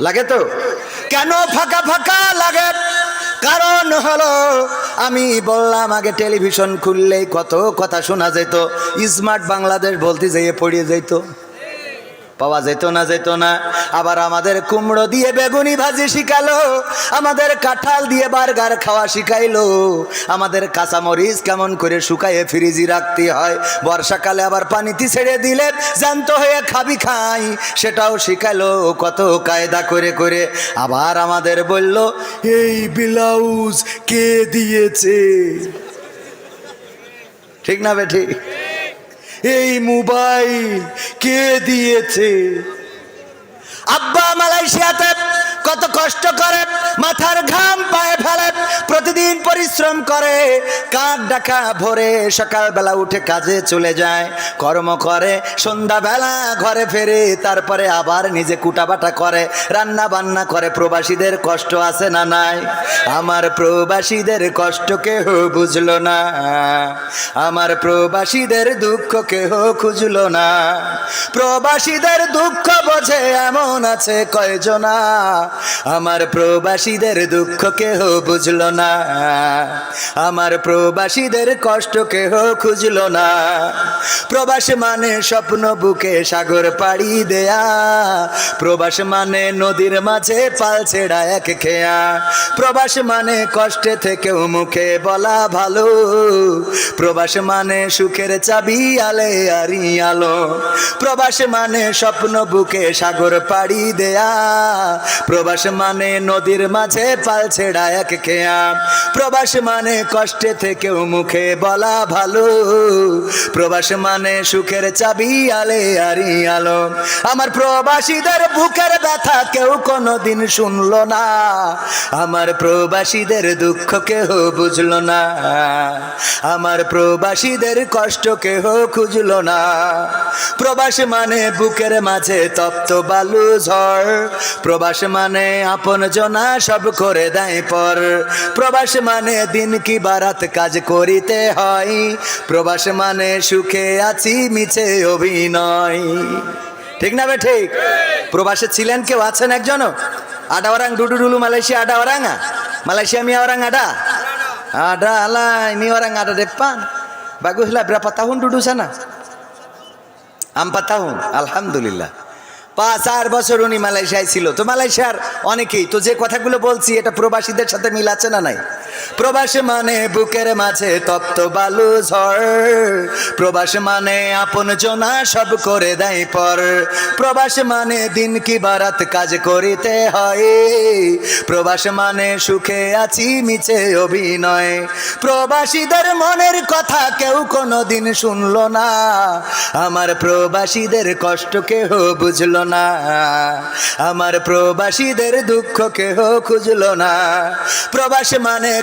লাগে তো? কেন ফাঁকা ফাঁকা লাগে? কারণ হলো, আমি বললাম আগে টেলিভিশন খুললেই কত কথা শোনা যেত, স্মার্ট বাংলাদেশ বলতে যেয়ে পড়িয়ে যেত। পাওয়া যেত না যেত না। আবার আমাদের কুমড়ো দিয়ে বেগুনি ভাজি শিখালো, আমাদের কাঁঠাল দিয়ে বার্গার খাওয়া শিখাইলো। আমাদের কাঁচামরিচ কেমন করে শুকায়ে ফ্রিজি রাখতে হয়, বর্ষাকালে আবার পানিতে ছেড়ে দিলে জ্যান্ত হয়ে খাবি খাই, সেটাও শিখালো কত কায়দা করে করে। আবার আমাদের বলল, এই ব্লাউজ কে দিয়েছে? ঠিক না বে, ঠিক? এই মোবাইল কে দিয়েছে? পরিশ্রম করে কাক ডাকা ভোরে সকালবেলা উঠে কাজে চলে যায়, কর্ম করে, সন্ধ্যাবেলা ঘরে ফেরে, তারপরে আবার নিজে কুটাবাটা করে রান্না বান্না করে, প্রবাসীদের কষ্ট আছে না নাই? আমার প্রবাসীদের কষ্ট কেহ বুঝলো না, আমার প্রবাসীদের দুঃখ কেহ খুঁজলো না, প্রবাসীদের দুঃখ বোঝে এমন আছে কয়জনা, আমার প্রবাসীদের দুঃখ কেহ বুঝলো না। আমার প্রবাসীদের কষ্ট কেহ খুঁজলো না। প্রবাস মানে স্বপ্ন বুকে সাগর পাড়ি দেয়া। প্রবাস মানে নদীর মাঝে পাল ছেড়া এক খেয়া। প্রবাস মানে কষ্টে থেকেও মুখে বলা ভালো। প্রবাস মানে সুখের চাবি আলে আরি আলো। প্রবাস মানে স্বপ্ন বুকে সাগর পাড়ি দেয়া। প্রবাস মানে নদীর মাঝে পাল ছেড়া এক খেয়া। প্রবাস মানে কষ্টে থেকেও মুখে বলা ভালো। প্রবাস মানে সুখের চাবি, আলে আরি আলো। আমার প্রবাসীদের বুকের ব্যথা কেউ কোনোদিন শুনলো না। আমার প্রবাসীদের দুঃখ কেহ বুঝলো না। আমার প্রবাসীদের কষ্ট কেহ খুঁজলো না। প্রবাস মানে বুকের মাঝে তপ্ত বালু ঝড়। প্রবাস মানে আপন জনা সব করে দেয় পর। প্রবাস মানে দিন কি বারাত কাজ করিতে হয়? প্রবাস মানে সুখে আছি, মিছে অভিনয়। ঠিক না বে ঠিক? প্রবাসে ছিলেন কেউ? আছেন একজনও? আডা ওরাং, ডুডু ডুলু, মালয়েশিয়া আডা ওরাঙা মালয়েশিয়া মিয়া orang ada ada lah ini orang ada depan baguslah berapa tahun duduk sana empat tahun alhamdulillah পাঁচ চার বছর উনি মালয়েশিয়ায় ছিল। তো মালয়েশিয়ার অনেকেই, তো যে কথাগুলো বলছি, এটা প্রবাসীদের সাথে মিল আছে না নাই? প্রবাস মানে বুকের মাঝে তপ্ত বালু ঝড়। প্রবাস মানে আপন জনা সব করে দেয় পর। প্রবাস মানে দিন কি বারাত কাজ করিতে হয়। প্রবাস মানে সুখে আছি মিছে অভিনয়। প্রবাসীদের মনের কথা কেউ কোনো দিন শুনলো না। আমার প্রবাসীদের কষ্ট কেহ বুঝলো না। আমার প্রবাসীদের দুঃখ কেহ খুঁজলো না। প্রবাস মানে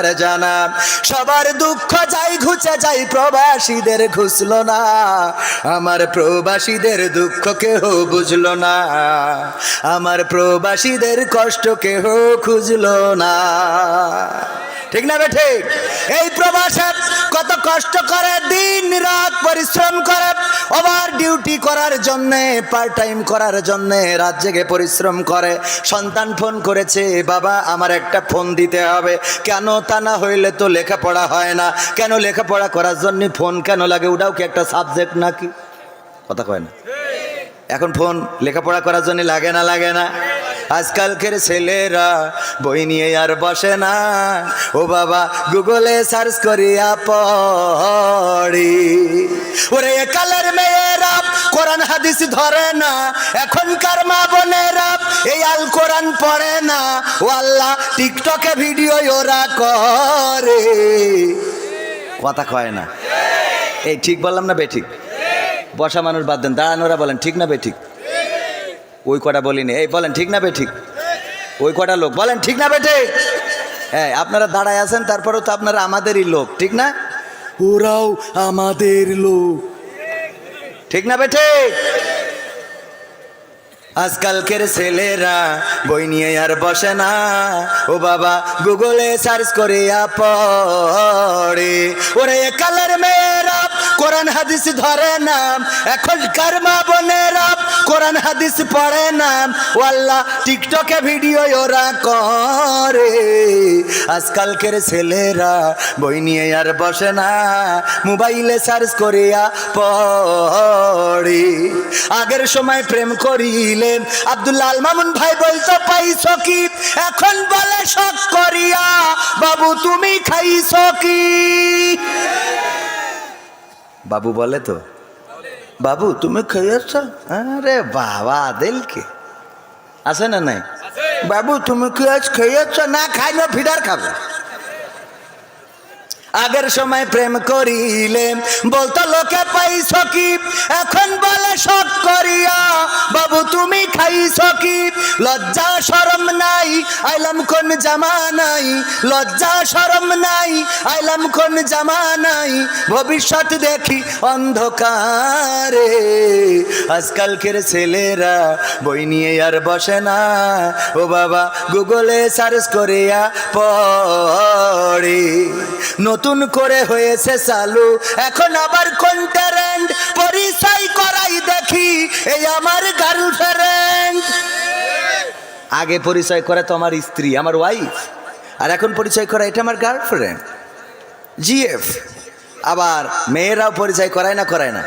জানা সবার দুঃখ যাই ঘুচে যাই প্রবাসীদের ঘুষলো না। আমার প্রবাসীদের দুঃখ কেহ বুঝল না। আমার প্রবাসীদের কষ্ট কেহ খুঁজলো না। ঠিক না বেঠে এই প্রবাসে কত কষ্ট করে, দিন রাত পরিশ্রম করে, ওভার ডিউটি করার জন্যে পার্ট টাইম করার জন্যে, রাত জেগে পরিশ্রম করে। সন্তান ফোন করেছে, বাবা, আমার একটা ফোন দিতে হবে। কেন তা না হইলে তো লেখাপড়া হয় না? কেন লেখাপড়া করার জন্য ফোন কেন লাগে? ওটাও কি একটা সাবজেক্ট নাকি? কথা কয় না। এখন ফোন লেখাপড়া করার জন্য লাগে না লাগে না? আজকালকের ছেলেরা বই নিয়ে আর বসে না। ও বাবা, গুগলে সার্চ করিয়া পড়ি। ওরে একালের মেয়েরা কোরআন হাদিস ধরে না। এখনকার মা বোনেরা এই আল কোরআন পড়ে না। ও আল্লাহ, টিকটকে ভিডিও ওরা করে। কথা কয় না। এই ঠিক বললাম না বেঠিক বসা মানুষ বাদ দেন। দাঁড়ানোরা বলেন, ঠিক না বেঠিক ওই কটা বলিনি। এই বলেন ঠিক না বেঠিক ওই কটা লোক। বলেন ঠিক না বেঠে হ্যাঁ আপনারা দাঁড়ায় আছেন তারপরেও তো আপনারা আমাদেরই লোক ঠিক না? ওরাও আমাদের লোক। ঠিক না বেঠে আজকালকের ছেলেরা বই নিয়ে আর বসে না। ও বাবা গুগলে সার্চ করিয়া পড়ে। ওরে কালের মেয়েরা কোরআন হাদিস ধরে না। এখনকার মা বোনেরা কোরআন হাদিস পড়ে না। ও আল্লাহ টিকটকে ভিডিও ওরা করে। আজকালকের ছেলেরা বই নিয়ে আর বসে না। মোবাইলে সার্চ করিয়া পড়ে। আগের সময় প্রেম করিলেন। আব্দুল্লাহ আল মামুন ভাই বলতো, পাইছ কি? এখন বলে, শখ করিয়া। বাবু, তুমি খাইছ কি? বাবু বলে তো। বাবু তুমি খেয়েছ? আরে বাবা দিলকে আছে না নাই? বাবু তুমি কি আজ খেয়েছ? না খাই না ফিডার খাবে। আগের সময় প্রেম করিলে বলতো, লোকে পাইছ কি? এখন বলে শখ করিয়া, বাবু, তুমি খাইছ কি? লজ্জা, শরম নাই, আইলাম কোন জামা নাই। লজ্জা, শরম নাই, আইলাম কোন জামা নাই। ভবিষ্যৎ দেখি অন্ধকারে। আজকালকের ছেলেরা বই নিয়ে আর বসে না। ও বাবা, গুগলে সার্চ করিয়া পড়ে। করে হয়েছে চালু। এখন আবার কোন ট্যারেন্ট পরিচয় করাই দেখি, এই আমার গার্লফ্রেন্ড আগে পরিচয় করে তো আমার স্ত্রী, আমার ওয়াইফ আর এখন পরিচয় করা, এটা আমার গার্লফ্রেন্ড জিএফ আবার মেয়েরাও পরিচয় করায় না করায় না।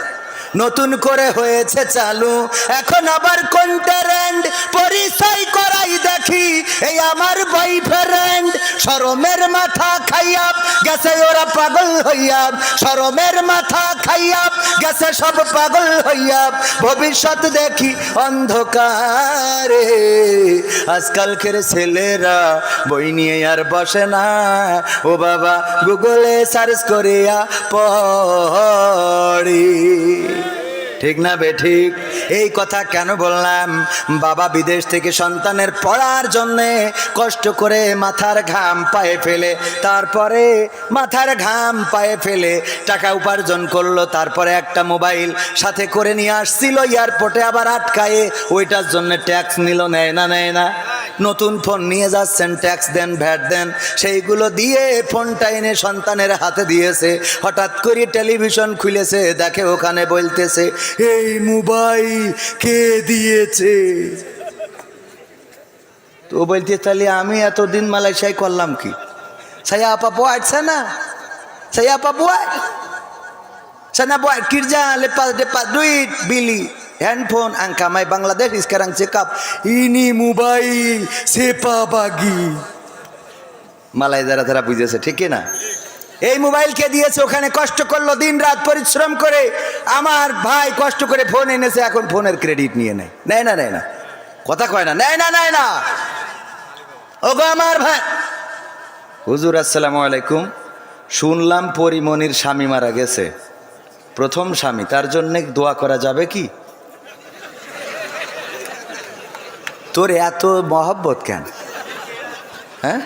নতুন করে হয়েছে চালু। এখন আবার কোন ট্যারেন্ট পরিচয় করাই দেখি, এই আমার বয়ফ্রেন্ড শরমের মাথা খাইয়া গেছে ওরা পাগল হইয়া সরমের মাথা খাইয়া, গেছে সব পাগল হইয়া। ভবিষ্যৎ দেখি অন্ধকারে। আজকালকের ছেলেরা বই নিয়ে আর বসে না। ও বাবা গুগলে সার্চ করিয়া পড়ি। ঠিক না বে ঠিক? এই কথা কেন বললাম? বাবা বিদেশ থেকে সন্তানের পড়ার জন্যে কষ্ট করে মাথার ঘাম পায়ে ফেলে, তারপরে মাথার ঘাম পায়ে ফেলে টাকা উপার্জন করল, তারপরে একটা মোবাইল সাথে করে নিয়ে আসছিল, এয়ারপোর্টে আবার আটকায়ে, ওইটার জন্য ট্যাক্স নিল, নেয় না নেয় না। নতুন ফোন নিয়ে যাচ্ছেন ট্যাক্স দেন ভ্যাট দেন, সেইগুলো দিয়ে ফোনটা এনে সন্তানের হাতে দিয়েছে। হঠাৎ করে টেলিভিশন খুলেছে, দেখে ওখানে বলতেছে, এই মোবাইল কে দিয়েছে? তো বলতে তাহলে আমি এতদিন মালয়েশিয়ায় করলাম কি? saya apa buat sana saya apa buat sana buat kerja lepas dapat duit beli angka mai Bangladesh sekarang cakap ini mobile siapa bagi. মালাই যারা তারা বুঝেছে ঠিক না এই মোবাইল কে দিয়েছে, ওখানে কষ্ট করল দিন রাত পরিশ্রম করে। আমার ভাই কষ্ট করে ফোন এনেছে, এখন ফোনের ক্রেডিট নিয়ে নেয়। নেয় না নেয় না। কথা কয় না, নেয় না নেয় না। ওগো আমার ভাই। হুজুর, আসসালামু আলাইকুম। শুনলাম পরিমণির স্বামী মারা গেছে। প্রথম স্বামী, তার জন্য দোয়া করা যাবে কি? তোর এত মহব্বত কেন? হ্যাঁ?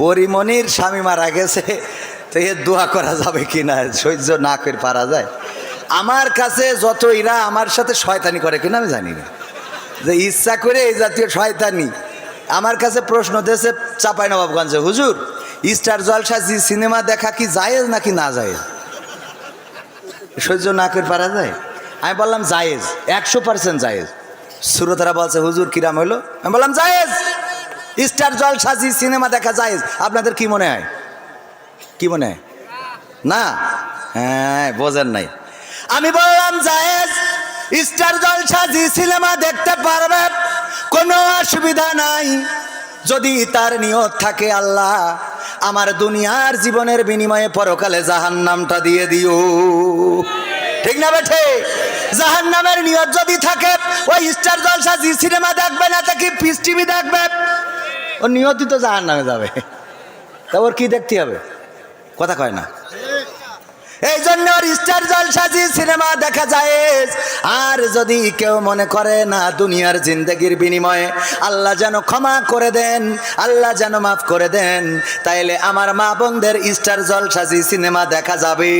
পরিমণির স্বামী মারা গেছে, তো এর দোয়া করা যাবে কি না? সহ্য না করে পারা যায়। আমার কাছে যত এরা আমার সাথে শয়তানি করে কিনা আমি জানি না। যে ইচ্ছা করে এই জাতীয় শয়তানি। আমার কাছে প্রশ্ন দিয়েছে চাপাই নবাবগঞ্জে হুজুর, স্টার জলসা জি সিনেমা দেখা কি জায়েজ নাকি না জায়েজ? সহ্য না করে পারা যায়। আমি বললাম, জায়েজ, একশো পার্সেন্ট জায়েজ। শ্রোতারা বলছে, হুজুর, কিরাম হইল? আমি বললাম, জায়েজ। স্টার জল সাজি সিনেমা দেখা জায়েজ। আপনাদের কি মনে হয়? কি মনে হয়? না। হ্যাঁ বোঝেন নাই। আমি বললাম, জায়েজ। স্টার জলসা জি সিনেমা দেখতে পারবে। কোনো অসুবিধা নাই। যদি তার নিয়ত থাকে আল্লাহ, আমার দুনিয়ার জীবনের বিনিময়ে পরকালে জাহান নামটা দিয়ে দিও। ঠিক না বেঠে? জাহান নামের নিয়ত যদি থাকে, ওই স্টার জলসা জি সিনেমা দেখবে না, তা কি পিস টিভি দেখবে? ও নিয়তই তো জাহান নামে যাবে। তা ওর কি দেখতে হবে? কথা কয় না। এই জন্য স্টার জলসাজি সিনেমা দেখা যায়। আর যদি কেউ মনে করে না দুনিয়ার জিন্দগির বিনিময়ে, আল্লাহ যেন ক্ষমা করে দেন, আল্লাহ যেন মাফ করে দেন, তাইলে আমার মা বোনদের স্টার জলসাজি সিনেমা দেখা যাবে।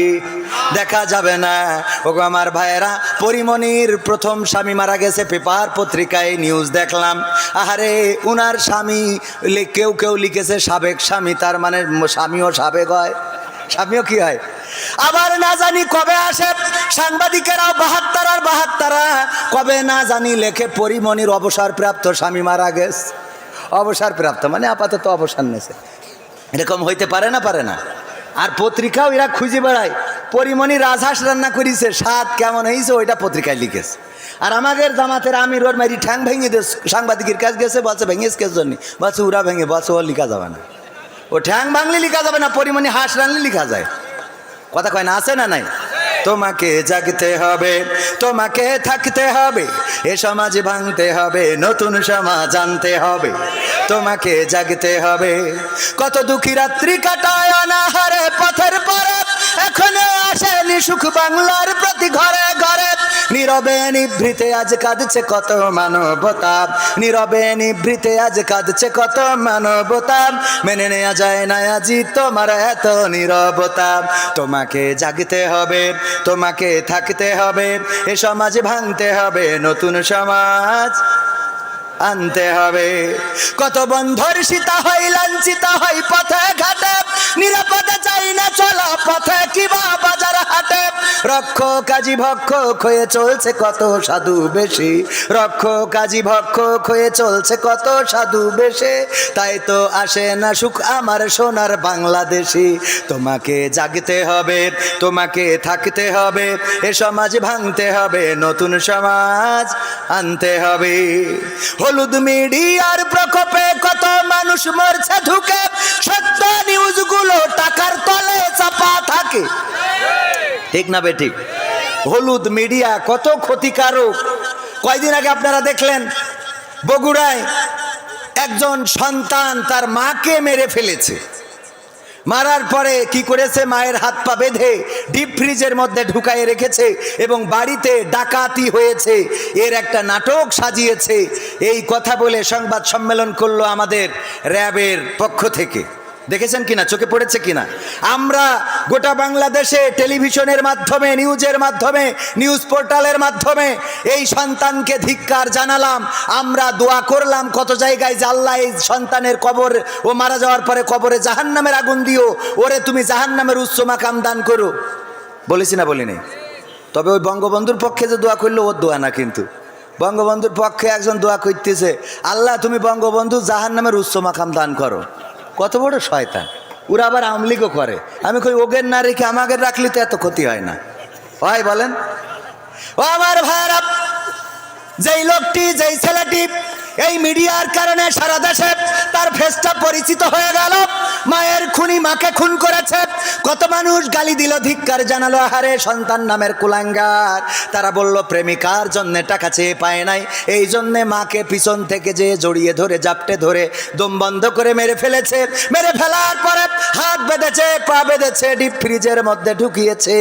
দেখা যাবে না। ওগো আমার ভাইয়েরা পরিমণির প্রথম স্বামী মারা গেছে পেপার পত্রিকায় নিউজ দেখলাম। আহারে, উনার স্বামী কেউ কেউ লিখেছে সাবেক স্বামী, তার মানে স্বামীও সাবেক হয়। স্বামীও কি হয়? আবার না জানি কবে আসে সাংবাদিকেরাও বাহাত্তর আর বাহাত্তরা। কবে না জানি লেখে পরিমণির অবসর প্রাপ্ত স্বামী মারা গেছে। অবসর প্রাপ্ত মানে আপাতত অবসর নেছে। এরকম হইতে পারে না পারে না। আর পত্রিকাও এরা খুঁজে বেড়ায়। পরিমণি রাজহাঁস রান্না করিছে, স্বাদ কেমন হয়েছে ওইটা পত্রিকায় লিখেছে। আর আমাদের জামাতের আমির ওর মারি ঠ্যাং ভেঙে দিয়ে সাংবাদিকের কাছে গেছে, বলছে ভেঙেছে কেস জন্য? বলছে উড়া ভেঙে, বলছে ও লিখা যাবে না। ও ঠ্যাং ভাঙলে লিখা যাবে না, পরিমণি হাঁস রানলে লিখা যায়। কথা কয় না, আছে না নাই? তোমাকে জাগতে হবে, তোমাকে থাকতে হবে, এ সমাজ ভাঙতে হবে, নতুন সমাজ আনতে হবে। তোমাকে জাগতে হবে, কত দুঃখী রাত্রি কাটায় অনাহারে পথের পরে, এখনও আসেনি সুখ বাংলার প্রতি ঘরে ঘরে। নীরবে নিভৃতে আজ কাঁদছে কত মানবতা, নীরবে নিভৃতে আজ কাঁদছে কত মানবতা। মেনে নেওয়া যায় না আজি তোমার এত নীরবতা। তোমাকে জাগতে হবে তোমাকে থাকতে হবে এ সমাজ ভাঙতে হবে নতুন সমাজ। আনতে হবে। কত বন্ধর সীতা হয়, লাঞ্ছিতা হয়, পথে ঘাটে। নিরাপদে চাই না চলা পথে কিবা বাজার হাটে। রক্ষ কাজী ভক্ষ হয়ে চলছে কত সাধু বেশি। রক্ষ কাজী ভক্ষ হয়ে চলছে কত সাধু বেশে। তাই তো আসে না সুখ আমার সোনার বাংলাদেশি। তোমাকে জাগতে হবে, তোমাকে থাকতে হবে, এ সমাজ ভাঙতে হবে, নতুন সমাজ আনতে হবে। হলুদ মিডিয়ার প্রকোপে কত মানুষ মরছে ঢুকে সত্য নিউজগুলো টাকার তলে চাপা থাকে। ঠিক না বে ঠিক? হলুদ মিডিয়া কত ক্ষতিকারক। কয়দিন আগে আপনারা দেখলেন, বগুড়ায় একজন সন্তান তার মাকে মেরে ফেলেছে। মারার পরে কি করেছে? মায়ের হাত পা বেঁধে ডিপ ফ্রিজের মধ্যে ঢুকায় রেখেছে এবং বাড়িতে ডাকাতি হয়েছে। এর একটা নাটক সাজিয়েছে। এই কথা বলে সংবাদ সম্মেলন করল আমাদের র্যাবের পক্ষ থেকে। দেখেছেন কিনা? চোখে পড়েছে কিনা? আমরা গোটা বাংলাদেশে টেলিভিশনের মাধ্যমে, নিউজের মাধ্যমে, নিউজ পোর্টালের মাধ্যমে এই সন্তানকে ধিক্কার জানালাম। আমরা দোয়া করলাম কত জায়গায় যে এই সন্তানের কবর ও মারা যাওয়ার পরে কবরে জাহান্নামের আগুন দিও। ওরে, তুমি জাহান্নামের উচ্চ মাকাম দান করো। বলেছি না বলিনি? তবে ওই বঙ্গবন্ধুর পক্ষে যে দোয়া করল, ওর দোয়া না কিন্তু। বঙ্গবন্ধুর পক্ষে একজন দোয়া করতেছে, আল্লাহ তুমি বঙ্গবন্ধু জাহান্নামের উচ্চ মাকাম দান করো। কত বড় শয়তান? ওরা আবার আমলিগও করে। আমি কই, ওগের না রেখে আমাকে রাখলে তো এত ক্ষতি হয় না। ভাই বলেন। ও আমার ভাইরা যেই লোকটি, যেই ছেলেটি এই মিডিয়ার কারণে সারা দেশে তার ফেসটা পরিচিত হয়ে গেল। মায়ের খুনি মাকে খুন করেছে। কত মানুষ গালি দিল, ধিক্কার জানালো, আহারে, সন্তান নামের কুলাঙ্গার। তারা বলল, প্রেমিকার জন্য টাকা চেয়ে পায় নাই। এই জন্যে মাকে পিছন থেকে যে জড়িয়ে ধরে, জাপটে ধরে দম বন্ধ করে মেরে ফেলেছে। মেরে ফেলার পরে হাত বেঁধেছে, পা বেঁধেছে ডিপ ফ্রিজের মধ্যে ঢুকিয়েছে।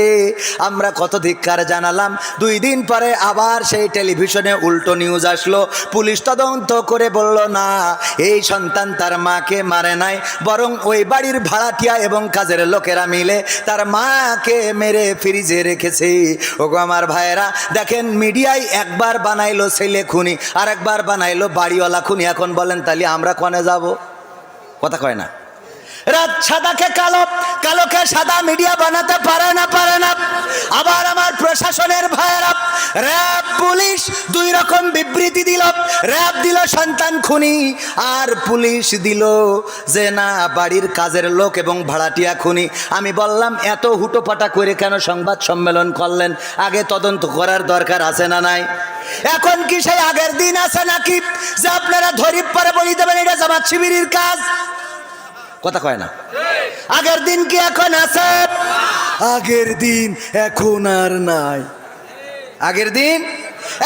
আমরা কত ধিক্কার জানালাম। দুই দিন পরে আবার সেই টেলিভিশনে উল্টো নিউজ আসলো। পুলিশ তদন্ত করে বলল, না, এই সন্তান তার মাকে মারে নাই, বরং ওই বাড়ির ভাড়াটিয়া এবং কাজের লোকেরা মিলে তার মাকে মেরে ফ্রিজে রেখেছে। ওগো আমার ভাইয়েরা, দেখেন মিডিয়ায় একবার বানাইলো ছেলে খুনি আর একবার বানাইলো বাড়িওয়ালা খুনি। এখন বলেন, তাহলে আমরা কনে যাব? কথা কয় না। রাত সাদাকে কালো, কালোকে সাদা মিডিয়া বানাতে পারে না পারে না। আবার আমার প্রশাসনের ভাইয়েরা র্যাব পুলিশ, দুই রকম বিবৃতি দিল। র্যাব দিল সন্তান খুনি, আর পুলিশ দিল যে না, বাড়ির কাজের লোক এবং ভাড়াটিয়া খুনি। আমি বললাম, এত হুটোপাটা করে কেন সংবাদ সম্মেলন করলেন? আগে তদন্ত করার দরকার আছে না নাই? এখন কি সেই আগের দিন আছে নাকি? যে আপনারা ধরিপ পরে বলি দেবেন, এটা জামাত শিবিরের কাজ। কথা কয় না। আগের দিন কি এখন আছে? আগের দিন এখন আর নাই। আগের দিন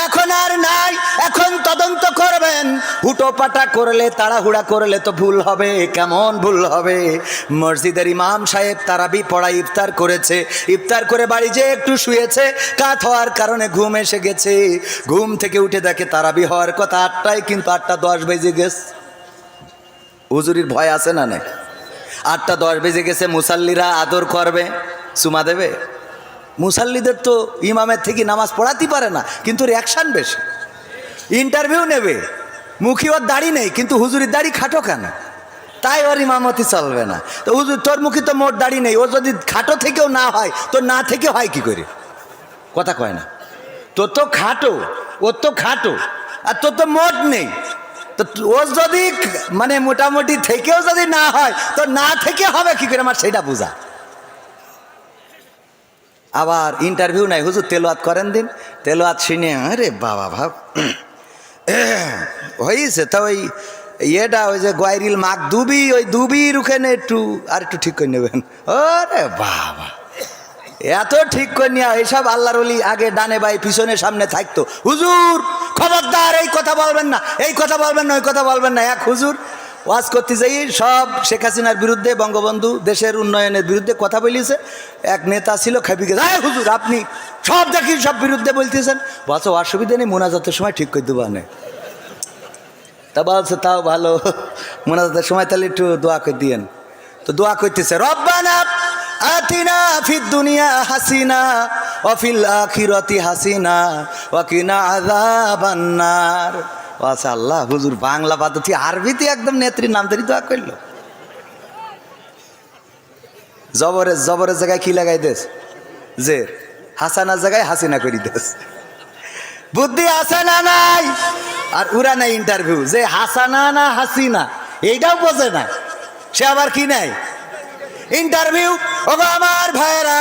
এখন আর নাই। এখন তদন্ত করবেন। হুটোপাটা করলে, তাড়াহুড়া করলে তো ভুল হবে। কেমন ভুল হবে? মসজিদের ইমাম সাহেব তারাবি পড়া ইফতার করেছে। ইফতার করে বাড়ি যে একটু শুয়েছে, কাত হওয়ার কারণে ঘুম এসে গেছে। ঘুম থেকে উঠে দেখে তারাবি হওয়ার কথা। আটটায় কিন্তু আটটা দশ বেজে গেছে। হুজুরির ভয় আছে না নাই? আটটা দশ বেজে গেছে, মুসাল্লিরা আদর করবে চুমা দেবে? মুসাল্লিদের তো ইমামের থেকে নামাজ পড়াতেই পারে না, কিন্তু রিয়াকশান বেশি। ইন্টারভিউ নেবে, মুখী ওর দাড়ি নেই, কিন্তু হুজুরির দাড়ি খাটো কেন? তাই ওর ইমামতি চলবে না। তো হুজুর, তোর মুখী তো মোট দাড়ি নেই, ও যদি খাটো থেকেও না হয়, তো না থেকে হয় কি করে? কথা কয় না। তোর তো খাটো, ওর তো খাটো, আর তোর তো মোট নেই। তো ও যদি মানে মোটামুটি থেকেও যদি না হয়, তো না থেকে হবে কি করে? আমার সেটা বোঝা। আবার ইন্টারভিউ নাই, হুজুর তেলোয়াত করেন দিন। তেলোয়াত শুনে, আরে বাবা ভাব হয়েছে তা ওই ইয়েটা, ওই যে গোয়ারিল মাক দুবি ওই দুবির ওখানে একটু, আর একটু ঠিক করে নেবেন। ওরে বাবা। এত ঠিক করে নিয়ে এইসব আল্লাহর অলি আগে ডানে বাই পিছনে সামনে থাকতো। হুজুর, খবরদার, এই কথা বলবেন না, এই কথা বলবেন না, ওই কথা বলবেন না। এক হুজুর ওয়াজ করতে যাই সব শেখ হাসিনার বিরুদ্ধে, বঙ্গবন্ধু দেশের উন্নয়নের বিরুদ্ধে কথা বলিয়েছে এক নেতা ছিল খাবিকে হ্যাঁ হুজুর, আপনি সব দেখি সব বিরুদ্ধে বলতেছেন। বলছে, অসুবিধা নেই, মোনাজাতের সময় ঠিক করে দেবো আনে। তা বলছে, তাও ভালো, মোনাজাতের সময় তাহলে একটু দোয়া করে দিয়েন। তো দোয়া করতেছে, রব্বানা আতিনা ফিদ দুনিয়া হাসিনা অফিল আখিরতি হাসিনা ওয়াকিনা আযাবান্নার। আচ্ছা আল্লাহ, হুজুর, বাংলা পদ্ধতি আরবিতে একদম নেত্রীর নাম ধরে দোয়া করল। জবরের জবরের জায়গায় কি লাগাই দেস? জের হাসানার জায়গায় হাসিনা করি দেস। বুদ্ধি আছে না নাই? আর উরা নাই ইন্টারভিউ যে হাসানা না হাসিনা, এইটাও বোঝে না। সে আবার কি নাই ইন্টারভিউ ওগো আমার ভাইরা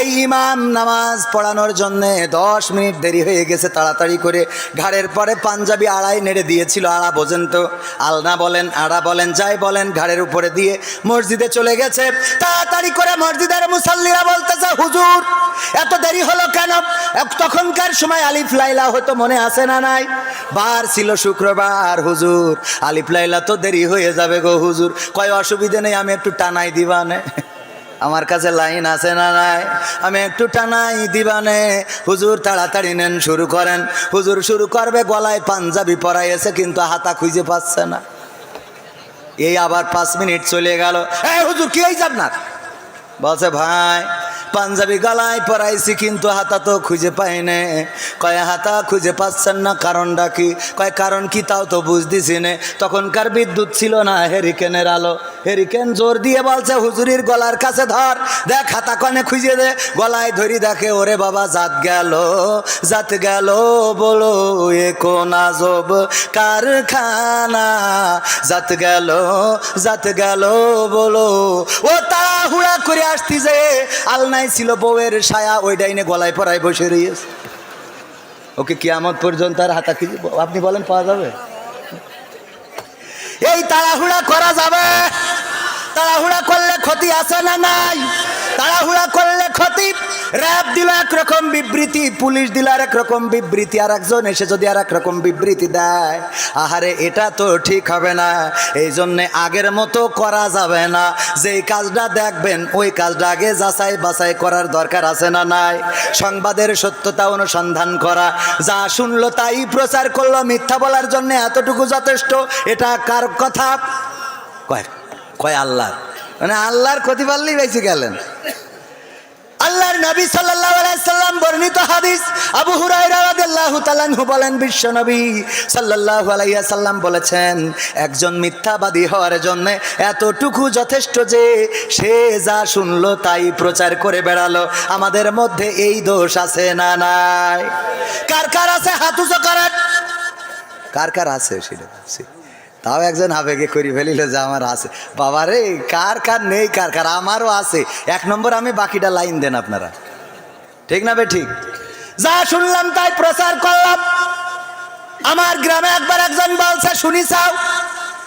এই ইমাম নামাজ পড়ানোর জন্য দশ মিনিট দেরি হয়ে গেছে তাড়াতাড়ি করে। ঘাড়ের পরে পাঞ্জাবি আড়াই নেড়ে দিয়েছিল, আড়া বোঝেন তো। আলনা বলেন, আড়া বলেন, যাই বলেন, ঘাড়ের উপরে দিয়ে মসজিদে চলে গেছে। তাড়াতাড়ি করে মসজিদের মুসাল্লিরা বলতেছে, হুজুর, এত দেরি হলো কেন? তখনকার সময় আলিফ লাইলা হয়তো মনে আছে না নাই? বার ছিল শুক্রবার, হুজুর, আলিফ লাইলা তো দেরি হয়ে যাবে গো, হুজুর। কয় অসুবিধে নেই, আমি একটু টানাই দিবা দিবানে। আমার কাছে লাইন আছে না নাই? আমি একটু টানাই দিবানে। হুজুর তাড়াতাড়ি নেন, শুরু করেন। হুজুর শুরু করবে, গলায় পাঞ্জাবি পরাইয়েছে, কিন্তু হাতা খুঁজে পাচ্ছে না। এই আবার পাঁচ মিনিট চলে গেল। হ্যাঁ হুজুর, কি এই আপনার বলছে, ভাই পাঞ্জাবি গলায় পরাইছি, কিন্তু হাতা তো খুঁজে পাই নে। কয়, হাতা খুঁজে পাচ্ছেন না কারণটা কি? কয়, কারণ কি তাও তো বুঝতেছি নে। তখনকার বিদ্যুৎ ছিল না হেরিকেনের আলো। হেরিকেন জোর দিয়ে বলছে, হুজুরির গলার কাছে ধর, দেখ হাতা কনে খুঁজে দে। গলায় ধরি দেখে, ওরে বাবা, জাত গেল জাত গেল বলো, এ কোন আজব কারখানা? জাত গেল জাত গেল বলো। ও তাড়াহুড়া করে আসতি যে আলনাই ছিল বউয়ের সায়া ওই ডাইনে গলায় পরায় বসে রয়েছে ওকে কিয়ামত পর্যন্ত আর হাতা কি আপনি বলেন, পাওয়া যাবে? এই তাড়াহুড়া করা যাবে। তাড়াহুড়া করলে ক্ষতি আছে না নাই? তাড়াহুড়া করলে ক্ষতি র্যাব দিল একরকম বিবৃতি, পুলিশ দিল আর একরকম বিবৃতি আর একজন এসে যদি আর একরকম বিবৃতি দেয়, আহারে এটা তো ঠিক হবে না এই জন্যে আগের মতো করা যাবে না, যেই কাজটা দেখবেন, ওই কাজটা আগে যাচাই বাছাই করার দরকার আছে না নাই, সংবাদের সত্যতা অনুসন্ধান করা, যা শুনলো তাই প্রচার করল, মিথ্যা বলার জন্য এতটুকু যথেষ্ট, এটা কার কথা? কয় কয় আল্লাহ মানে আল্লাহর ক্ষতি পারলেই বেঁচে গেলেন। আল্লাহর নবী সাল্লাম বর্ণিত হাদিস আবু তাআলা বলেন, বিশ্ব নবী আলাইহি সাল্লাম বলেছেন, একজন মিথ্যাবাদী হওয়ার জন্য এতটুকু যথেষ্ট যে সে যা শুনলো তাই প্রচার করে বেড়ালো। আমাদের মধ্যে এই দোষ আছে না নাই? কার কার আছে হাত উঁচু কার কার আছে সেটা। তাও একজন আবেগে করি ফেলিল যে আমার আছে। বাবা রে কার কার নেই, কার কার? আমারও আছে। এক নম্বর আমি বাকিটা লাইন দেন আপনারা। ঠিক না বে, ঠিক? যা শুনলাম তাই প্রচার করলাম। আমার গ্রামে একবার একজন বলছে শুনি চাও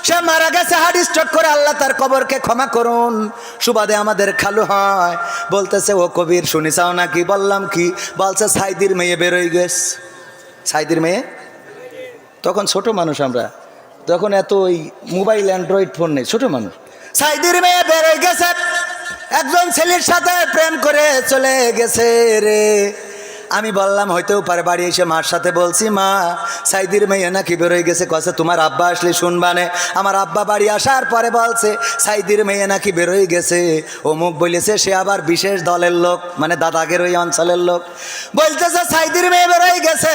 সে মারা গেছে হার্ট স্ট্রোক করে। আল্লাহ তার কবরকে ক্ষমা করুন। সুবাদে আমাদের খালু হয়। বলতেছে, ও কবির শুনি চাও নাকি? বললাম, কি? বলছে, সাইদির মেয়ে বেরোই গেছে। সাইদির মেয়ে? তখন ছোট মানুষ আমরা। তখন এত ওই মোবাইল অ্যান্ড্রয়েড ফোন নেই, ছোট মানুষ। সাইদির মেয়ে বেড়ে গেছে, একজন ছেলের সাথে প্রেম করে চলে গেছে রে। আমি বললাম হয়তেও পারে, বাড়ি এসে মার সাথে বলছি, মা, সাইদির মেয়ে নাকি বেরোয় গেছে কছে তোমার আব্বা আসলে শুনবানে। আমার আব্বা বাড়ি আসার পরে বলছে, সাইদির মেয়ে নাকি বেরোয় গেছে। অমুক বলেছে, সে আবার বিশেষ দলের লোক মানে দাদাগের ওই অঞ্চলের লোক। বলতেছে, সাইদির মেয়ে বেরোয় গেছে।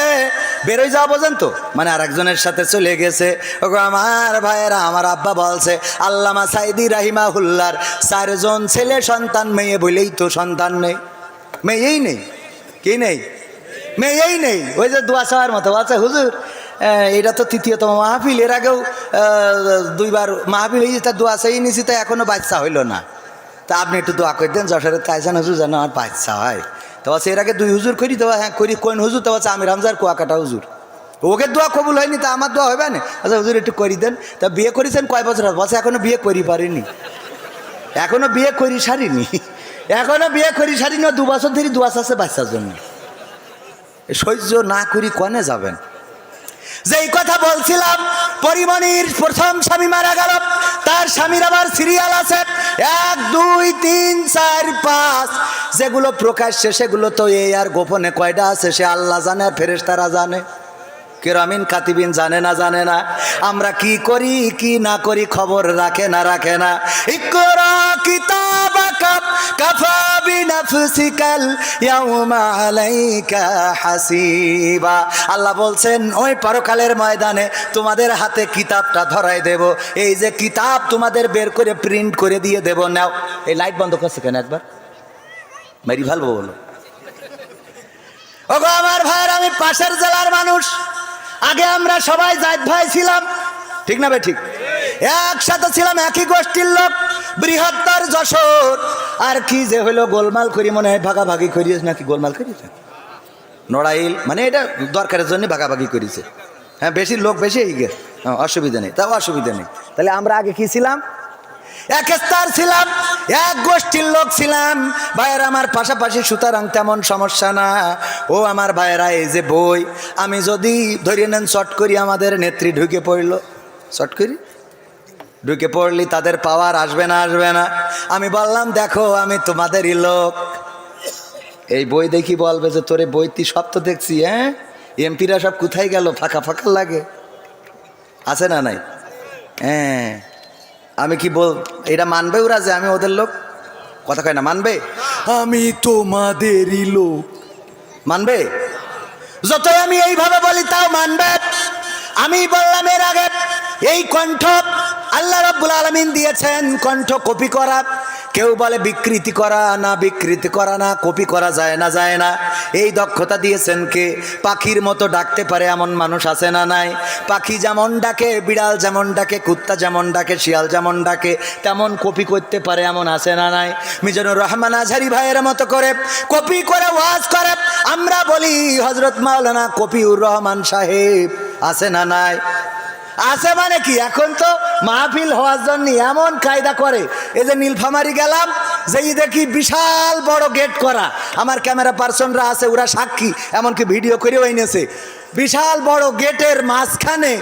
বেরোয় যাওয়া বোঝেন তো মানে আরেকজনের সাথে চলে গেছে। ওগো আমার ভাইয়েরা, আমার আব্বা বলছে, আল্লামা সাইদি রাহিমা হুল্লার চারজন ছেলে সন্তান, মেয়ে বলেই তো সন্তান নেই, মেয়েই নেই। কি নেই? মেয়েই নেই। ওই যে দোয়া চাওয়ার মতো। আচ্ছা হুজুর এটা তো তৃতীয়তম মাহফিল। এর আগেও দুইবার মাহফিল হয়েছে তার দোয়া চাই নিছি, তা এখনও বাচ্চা হইল না। তা আপনি একটু দোয়া করে দেন, যশোরের তাইজান হুজুর যেন আমার বাচ্চা হয়। তো বলছে এর আগে দুই হুজুর করি, তো হ্যাঁ করি কোন হুজুর? তো বলছে আমি রামজার কুয়াকাটা হুজুর। ওকে দোয়া কবুল হয়নি, তা আমার দোয়া হবে না? আচ্ছা হুজুর, একটু করি দেন। তা বিয়ে করেছেন কয় বছর? হবে? বলছে, এখনও বিয়ে করি পারিনি। এখনও বিয়ে করি সারিনি। এখনও বিয়ে করি সারিনি ও দু বছর ধরে দুয়াশ আছে বাচ্চার জন্য। সহ্য না করি, কনে যাবেন? যেই কথা বলছিলাম, পরিমণির প্রথম স্বামী মারা গেল, তার স্বামীর আবার সিরিয়াল আছে। এক, দুই, তিন, চার, পাঁচ। যেগুলো প্রকাশ্যে, সেগুলো তো এই আর গোপনে কয়টা আছে, সে আল্লাহ জানে আর ফেরেশতারা জানে। কেরামিন, কাতিবিন জানে না জানে না। আমরা কি করি, কি না করি, খবর রাখে না রাখে না। ইকরা কিতাবাকা কাফা বিনাফসিকাল ইয়াউমা আলাইকা হাসিবা। আল্লাহ বলছেন, ওই পরকালের ময়দানে তোমাদের হাতে কিতাবটা ধরাই দেব। এই যে কিতাব তোমাদের বের করে প্রিন্ট করে দিয়ে দেব। নাও, এই লাইট বন্ধ করছে কেন একবার? মেরি ভালো বলো। ওগো আমার ভাইয়ের, আমি পাশের জেলার মানুষ। আগে আমরা সবাই জায়দ ভাই ছিলাম। ঠিক না ভাই, ঠিক? একসাথে ছিলাম একই গোষ্ঠীর লোক, বৃহত্তর যশোর। আর কি যে হলো গোলমাল করি মনে হয় ভাগাভাগি করিস নাকি গোলমাল করিয়েছে? নড়াইল মানে এটা দরকারের জন্য ভাগাভাগি করেছে হ্যাঁ বেশি লোক বেশি এই গে হ্যাঁ, অসুবিধা নেই তাও অসুবিধা নেই। তাহলে আমরা আগে কি ছিলাম? এক স্তর ছিলাম এক গোষ্ঠীর লোক ছিলাম। ভাইয়ের আমার পাশাপাশি সুতরাং তেমন সমস্যা না। ও আমার ভাইয়েরা এই যে বই আমি যদি ধরিয়ে নেন শর্ট করি আমাদের নেত্রী ঢুকে পড়ল। শর্ট করি? ঢুকে পড়লি, তাদের পাওয়ার আসবে না আসবে না। আমি বললাম, দেখো, আমি তোমাদেরই লোক। এই বই দেখি বলবে যে, তোরে বই তুই সব তো দেখছি হ্যাঁ? এমপিরা সব কোথায় গেল? ফাঁকা ফাঁকা লাগে। আছে না নাই? হ্যাঁ। আমি কি বল এটা মানবে ওরা যে আমি ওদের লোক? কথা কয় না, মানবে? আমি তোমাদেরই লোক। মানবে? যতই আমি এইভাবে বলি, তাও মানবে। আমি বললাম এর আগে, এই কণ্ঠ আল্লাহ রাব্বুল আলমিন দিয়েছেন কণ্ঠ কপি করা। কেউ বলে বিকৃতি করা না, বিকৃতি করা না, কপি করা যায় না যায় না। এই দক্ষতা দিয়েছেন কে? পাখির মতো ডাকতে পারে এমন মানুষ আছে না নাই? পাখি যেমন ডাকে, বিড়াল যেমন ডাকে, কুত্তা যেমন ডাকে, শিয়াল যেমন ডাকে, তেমন কপি করতে পারে এমন আছে না নাই? মিজানুর রহমান আজহারি ভাইয়ের মতো করে কপি করে ওয়াজ করে। আমরা বলি হজরত মাওলানা কপিউর রহমান সাহেব আছে না নাই? আছে মানে কি? এখন তো মাহফিল হওয়ার জন্য এমন কায়দা করে। এই যে নীলফামারি গেলাম, যেই দেখি বিশাল বড় গেট করা। আমার ক্যামেরা পার্সনরা আছে, ওরা সাক্ষী, এমনকি ভিডিও করেও এনেছে। বিশাল বড় গেটের মাঝখানে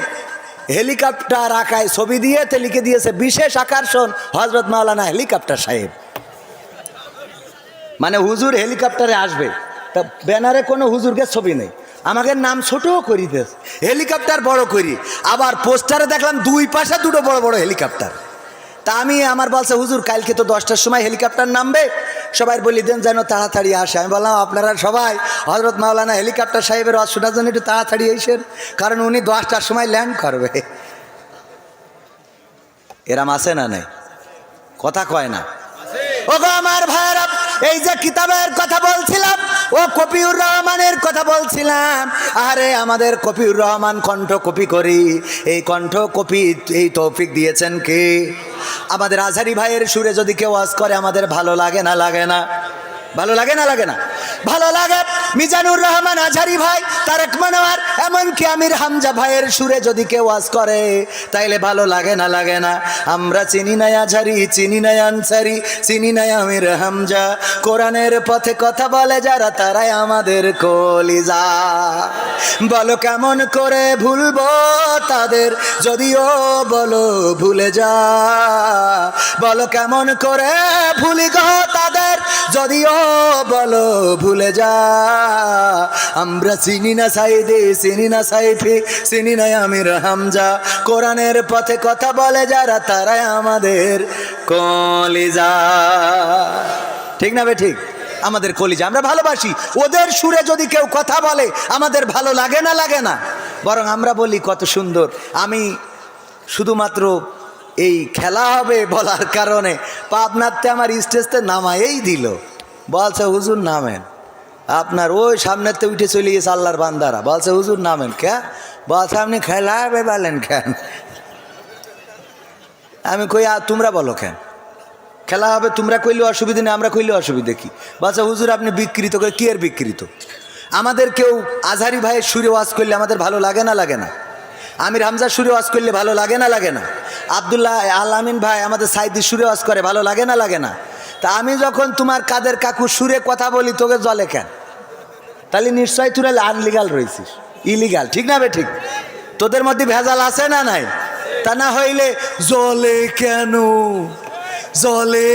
হেলিকপ্টার আঁকায় ছবি দিয়ে তে লিখে দিয়েছে, বিশেষ আকর্ষণ হজরত মাওলানা হেলিকপ্টার সাহেব। মানে হুজুর হেলিকপ্টারে আসবে। তা ব্যানারে কোনো হুজুরকে ছবি নেই। আমাকে নাম ছোটও করি দেশ হেলিকপ্টার বড় করি। আবার পোস্টারে দেখলাম দুই পাশে দুটো বড় বড় হেলিকপ্টার। তা আমি আমার বলছে হুজুর, কালকে তো দশটার সময় হেলিকপ্টার নামবে। সবাই বলি, দেন যেন তাড়াতাড়ি আসে। আমি বললাম, আপনারা সবাই হজরত মাওলানা হেলিকপ্টার সাহেবের শোনার জন্য একটু তাড়াতাড়ি এসেন, কারণ উনি দশটার সময় ল্যান্ড করবে। এরাম আছে না নাই? কথা কয় না। ও গো আমার ভাইয়েরা এই যে কিতাবের কথা বলছিলাম, ও কপিউর রহমানের কথা বলছিলাম, আরে আমাদের কপিউর রহমান কণ্ঠ কপি করি, এই কণ্ঠ কপি, এই তৌফিক দিয়েছেন কে? আমাদের আজহারি ভাইয়ের সুরে যদি কেউ আজ করে, আমাদের ভালো লাগে না লাগে না? ভালো লাগে না লাগে না? ভালো লাগে। মিজানুর রহমান আজহারি ভাই, তারেক মানোয়ার, এমনকি আমির হামজা ভাইয়ের সুরে যদি কেউ ওয়াজ করে, তাইলে ভালো লাগে না লাগে না। আমরা চিনি নাই আজহারি চিনি নাই আনসারি, চিনি নাই আমির হামজা। কোরআনের পথে কথা বলে যারা, তারাই আমাদের কলিজা। বলো কেমন করে ভুলবো তাদের, যদিও বলো ভুলে যা। বলো কেমন করে ভুলি গো তাদের, যদিও বলো ভুলে যা। আমরা চিনি না সাইদে, চিনি না সাইফি, চিনি না আমির হামজা। কোরআনের পথে কথা বলে যারা, তারাই আমাদের কলিজা। ঠিক না বে ঠিক? আমাদের কলিজা। আমরা ভালোবাসি। ওদের সুরে যদি কেউ কথা বলে, আমাদের ভালো লাগে না লাগে না। বরং আমরা বলি, কত সুন্দর। আমি শুধুমাত্র এই খেলা হবে বলার কারণে পাবনাতে আমার স্টেজতে নামায়েই দিল। বলছে, হুজুর, নামেন। আপনার ওই সামনেতে উঠে চলে গেছে আল্লাহর বান্দারা। বলছে হুজুর নামেন কে? বলছে আপনি খেলা হবে বলেন কেন? আমি কই "আ, তোমরা বলো কেন? খেলা হবে তোমরা কইলে অসুবিধা নেই আমরা কইলে অসুবিধা কি? বাচ্চা হুজুর আপনি বিকৃত করে কি আর বিকৃত? আমাদের কেউ আজহারি ভাইয়ের সুরে ওয়াজ করলে আমাদের ভালো লাগে না লাগে না। আমির হামজা সুরে ওয়াজ করলে ভালো লাগে না লাগে না। আবদুল্লাহ আলামিন ভাই আমাদের সাইদি সুরে ওয়াজ করে ভালো লাগে না লাগে না। তা আমি যখন তোমার কাদের কাকু সুরে কথা বলি তোকে জলে কেন? তাহলে নিশ্চয় তুই আনলিগাল রয়েছিস। ইলিগাল ঠিক না বে ঠিক? তোদের মধ্যে ভেজাল আছে না নাই? তা না হইলে জলে কেন? জলে